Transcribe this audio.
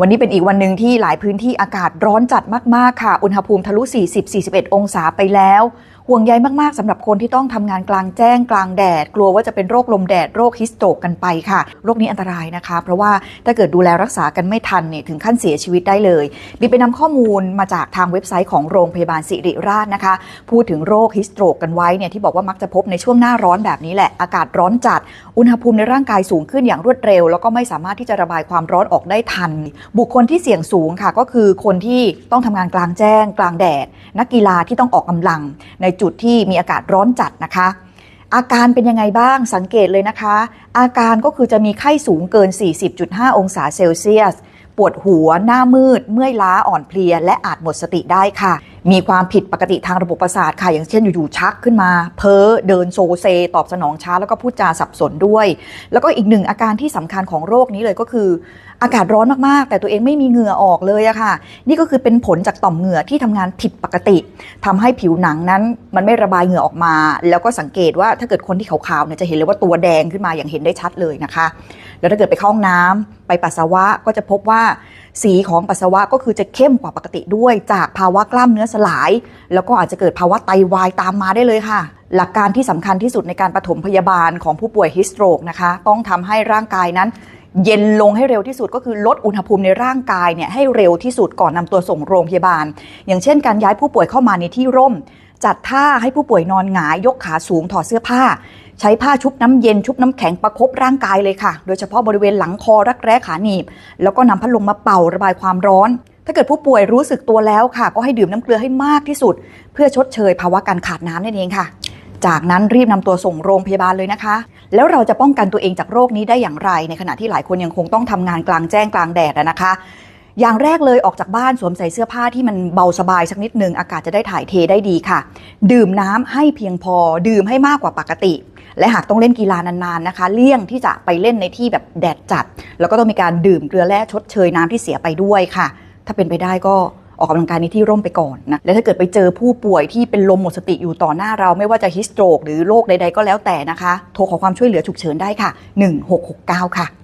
วันนี้เป็นอีกวันหนึ่งที่หลายพื้นที่อากาศร้อนจัดมาก ๆ ค่ะ อุณหภูมิทะลุ 40-41 องศาไปแล้ว ห่วงใยมากๆสำหรับคนที่ต้องทำงานกลางแจ้งกลางแดด กลัวว่าจะเป็นโรคลมแดดโรคฮิสโตรกกันไปค่ะ โรคนี้อันตรายนะคะ เพราะว่าถ้าเกิดดูแลรักษากันไม่ทันเนี่ยถึงขั้นเสียชีวิตได้เลยบีไปนำข้อมูลมาจากทางเว็บไซต์ของโรงพยาบาลสิริราชนะคะ พูดถึงโรคฮิสโตรกกันไว้เนี่ยที่บอกว่ามักจะพบในช่วงหน้าร้อนแบบนี้แหละอากาศร้อนจัด อุณหภูมิในร่างกายสูงขึ้นอย่างรวดเร็ว แล้วก็ไม่สามารถที่จะระบายความร้อนออกได้ทัน บุคคลที่เสี่ยงสูงค่ะ ก็คือคนที่ต้องทำงานกลางแจ้ง กลางแดด นักกีฬาที่ต้องออกกำลังในจุดที่มีอากาศร้อนจัดนะคะ อาการเป็นยังไงบ้างสังเกตเลยนะคะ อาการก็คือจะมีไข้สูงเกิน 40.5 องศาเซลเซียส ปวดหัว หน้ามืด เมื่อยล้าอ่อนเพลีย และอาจหมดสติได้ค่ะ มีความผิดปกติทางระบบประสาทค่ะ อย่างเช่นอยู่ๆชักขึ้นมา เพ้อเดินโซเซ ตอบสนองช้าแล้วก็พูดจาสับสนด้วย แล้วก็อีกหนึ่งอาการที่สำคัญของโรคนี้เลยก็คือ อากาศร้อนมากๆ แต่ตัวเองไม่มีเหงื่อออกเลยอะค่ะ นี่ก็คือเป็นผลจากต่อมเหงื่อที่ทำงานผิดปกติทำให้ผิวหนังนั้นมันไม่ระบายเหงื่อออกมา แล้วก็สังเกตว่าถ้าเกิดคนที่ขาวๆเนี่ยจะเห็นเลยว่าตัวแดงขึ้นมาอย่างเห็นได้ชัดเลยนะคะ แล้วถ้าเกิดไปเข้าห้องน้ำไปปัสสาวะก็จะพบว่าสีของปัสสาวะก็คือจะเข้มกว่าปกติด้วยจากภาวะกล้ามเนื้อสลาย แล้วก็อาจจะเกิดภาวะไตวายตามมาได้เลยค่ะ หลักการที่สำคัญที่สุดในการปฐมพยาบาลของผู้ป่วยฮิสโตรกนะคะ ต้องทำให้ร่างกายนั้น เย็นลงให้เร็วที่สุดก็คือลดอุณหภูมิในร่างกายเนี่ยให้เร็วที่สุดก่อนนำตัวส่งโรงพยาบาล อย่างเช่น การย้ายผู้ป่วยเข้ามาในที่ร่ม จัดท่าให้ผู้ป่วยนอนหงาย ยกขาสูงถอดเสื้อผ้า ใช้ผ้าชุบน้ำเย็นชุบน้ำแข็งประคบร่างกายเลยค่ะ โดยเฉพาะบริเวณหลังคอรักแร้ขาหนีบ แล้วก็นำพัดลมมาเป่าระบายความร้อน ถ้าเกิดผู้ป่วยรู้สึกตัวแล้วค่ะ ก็ให้ดื่มน้ำเกลือให้มากที่สุด เพื่อชดเชยภาวะการขาดน้ำนั่นเองค่ะ จากนั้นรีบนำตัวส่งโรงพยาบาลเลยนะคะ แล้วเราจะป้องกันตัวเองจากโรคนี้ได้อย่างไร ในขณะที่หลายคนยังคงต้องทำงานกลางแจ้งกลางแดดนะคะ อย่างแรกเลยออกจากบ้านสวมใส่เสื้อผ้าที่มันเบาสบายสักนิดหนึ่งอากาศจะได้ถ่ายเทได้ดีค่ะ ดื่มน้ำให้เพียงพอ ดื่มให้มากกว่าปกติ และหากต้องเล่นกีฬานานๆนะคะ เลี่ยงที่จะไปเล่นในที่แบบแดดจัด แล้วก็ต้องมีการดื่มเกลือแร่ชดเชยน้ำที่เสียไปด้วยค่ะ ถ้าเป็นไปได้ก็ ออกกำลังกายในที่ร่มไปก่อนนะและถ้าเกิดไปเจอผู้ป่วยที่เป็นลมหมดสติอยู่ต่อหน้าเราไม่ว่าจะฮิสโตรกหรือโรคใดๆก็แล้วแต่นะคะ โทรขอความช่วยเหลือฉุกเฉินได้ค่ะ 1669 ค่ะ